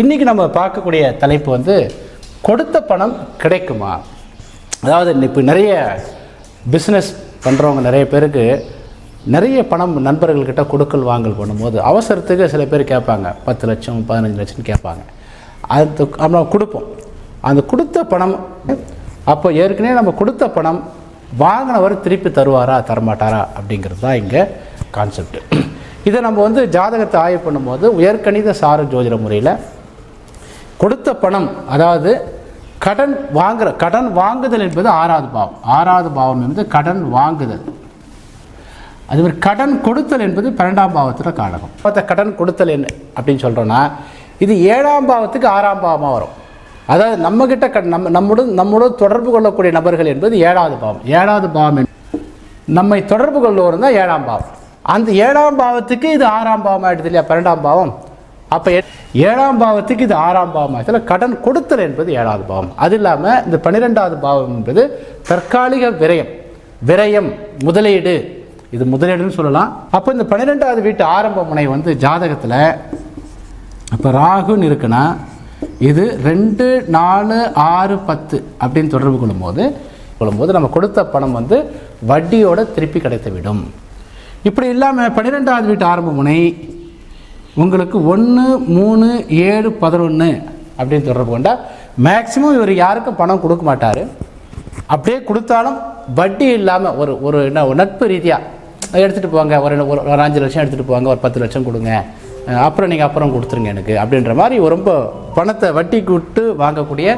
இன்றைக்கி நம்ம பார்க்கக்கூடிய தலைப்பு வந்து கொடுத்த பணம் கிடைக்குமா? அதாவது இப்போ நிறைய பிஸ்னஸ் பண்ணுறவங்க நிறைய பேருக்கு நிறைய பணம் நண்பர்கள்கிட்ட கொடுக்கல் வாங்கல் பண்ணும்போது அவசரத்துக்கு சில பேர் கேட்பாங்க. பத்து லட்சம் பதினஞ்சு லட்சம்னு கேட்பாங்க. அது நம்ம கொடுப்போம். அந்த கொடுத்த பணம் அப்போ ஏற்கனவே நம்ம கொடுத்த பணம் வாங்கினவர் திருப்பி தருவாரா தரமாட்டாரா அப்படிங்கிறது தான் இங்கே கான்செப்ட் இதை நம்ம வந்து ஜாதகத்தை ஆய்வு பண்ணும்போது உயர்கணித சார ஜோதிட முறையில் கொடுத்த பணம் அதாவது கடன் வாங்குற கடன் வாங்குதல் என்பது ஆறாவது பாவம். ஆறாவது பாவம் என்பது கடன் வாங்குதல். அது மாதிரி கடன் கொடுத்தல் என்பது பன்னெண்டாம் பாவத்தில் காணகம் பார்த்த கடன் கொடுத்தல் என்ன அப்படின்னு சொல்கிறோன்னா இது ஏழாம் பாவத்துக்கு ஆறாம் பாவமாக வரும். அதாவது நம்மக்கிட்ட க நம்ம நம்முடன் நம்முடன் தொடர்பு கொள்ளக்கூடிய நபர்கள் என்பது ஏழாவது பாவம். ஏழாவது பாவம் நம்மை தொடர்பு கொள்வோர் தான் ஏழாம் பாவம். அந்த ஏழாம் பாவத்துக்கு இது ஆறாம் பாவம் ஆகிடுது இல்லையா? பன்னெண்டாம் பாவம். அப்போ ஏழாம் பாவத்துக்கு இது ஆறாம் பாவம்? ஆயிடுச்சுல கடன் கொடுத்தல் என்பது ஏழாவது பாவம். அது இல்லாமல் இந்த பன்னிரெண்டாவது பாவம் என்பது தற்காலிக விரயம். விரயம் முதலீடு. இது முதலீடுன்னு சொல்லலாம். அப்போ இந்த பன்னிரெண்டாவது வீட்டு ஆரம்ப முனை வந்து ஜாதகத்தில் இப்போ ராகுன்னு இருக்குன்னா இது ரெண்டு நாலு ஆறு பத்து அப்படின்னு தொடர்பு கொள்ளும்போது கொள்ளும்போது நம்ம கொடுத்த பணம் வந்து வட்டியோட திருப்பி கிடைத்து விடும் இப்படி இல்லாமல் பன்னிரெண்டாவது வீட்டு ஆரம்ப முனை உங்களுக்கு ஒன்று மூணு ஏழு பதினொன்று அப்படின்னு தொடர்பு கொண்டால் மேக்சிமம் இவர் யாருக்கும் பணம் கொடுக்க மாட்டார். அப்படியே கொடுத்தாலும் வட்டி இல்லாமல் ஒரு ஒரு என்ன ஒரு நட்பு ரீதியாக எடுத்துகிட்டு போவாங்க ஒரு ஒரு அஞ்சு லட்சம் எடுத்துகிட்டு போவாங்க ஒரு பத்து லட்சம் கொடுங்க. அப்புறம் நீங்கள் அப்புறம் கொடுத்துருங்க எனக்கு அப்படின்ற மாதிரி ஒரு ரொம்ப பணத்தை வட்டி விட்டு வாங்கக்கூடிய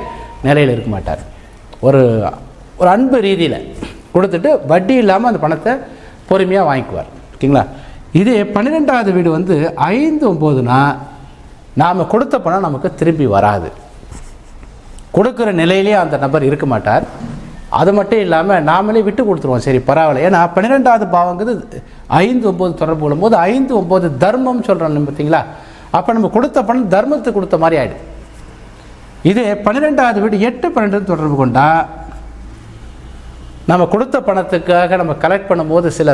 நிலையில் இருக்க மாட்டார். ஒரு ஒரு அன்பு ரீதியில் கொடுத்துட்டு வட்டி இல்லாமல் அந்த பணத்தை பொறுமையாக வாங்கிக்குவார். ஓகேங்களா? இதே பன்னிரெண்டாவது வீடு வந்து ஐந்து ஒம்போதுனா நாம் கொடுத்த பணம் நமக்கு திரும்பி வராது. கொடுக்குற நிலையிலேயே அந்த நபர் இருக்க மாட்டார். அது மட்டும் இல்லாமல் நாமளே விட்டு கொடுத்துருவோம். சரி பரவாயில்ல. ஏன்னா பன்னிரெண்டாவது பாவங்கிறது ஐந்து ஒம்பது தொடர்பு கொள்ளும்போது ஐந்து ஒம்பது தர்மம் சொல்கிறோம் பார்த்தீங்களா? அப்போ நம்ம கொடுத்த பணம் தர்மத்துக்கு கொடுத்த மாதிரி ஆகிடும் இது பன்னிரெண்டாவது வீடு எட்டு பன்னெண்டு தொடர்பு கொண்டால் நம்ம கொடுத்த பணத்துக்காக நம்ம கலெக்ட் பண்ணும்போது சில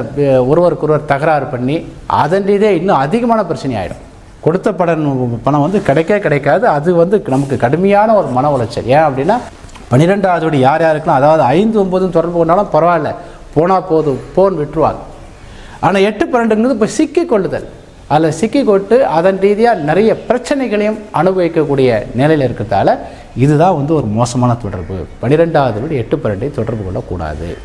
ஒருவருக்கு ஒருவர் தகராறு பண்ணி அதன் ரீதியாக இன்னும் அதிகமான பிரச்சனை ஆகிடும் கொடுத்த படம் பணம் வந்து கிடைக்கவே கிடைக்காது. அது வந்து நமக்கு கடுமையான ஒரு மன உளைச்சல். ஏன் அப்படின்னா பன்னிரெண்டாவது வீடு யார் யாருக்குலாம் அதாவது ஐந்து ஒம்பதும் தொடர்பு கொண்டாலும் பரவாயில்ல. போனால் போதும். போன் விட்டுருவாங்க. ஆனால் எட்டு பன்னெண்டுங்கிறது இப்போ சிக்கி கொள்ளுதல். அதில் சிக்கி கொட்டு அதன் ரீதியாக நிறைய பிரச்சனைகளையும் அனுபவிக்கக்கூடிய நிலையில் இருக்கிறதால இதுதான் வந்து ஒரு மோசமான தொடர்பு. பன்னிரெண்டாவது வீடு எட்டு பன்னெண்டை தொடர்பு கொள்ளக்கூடாது.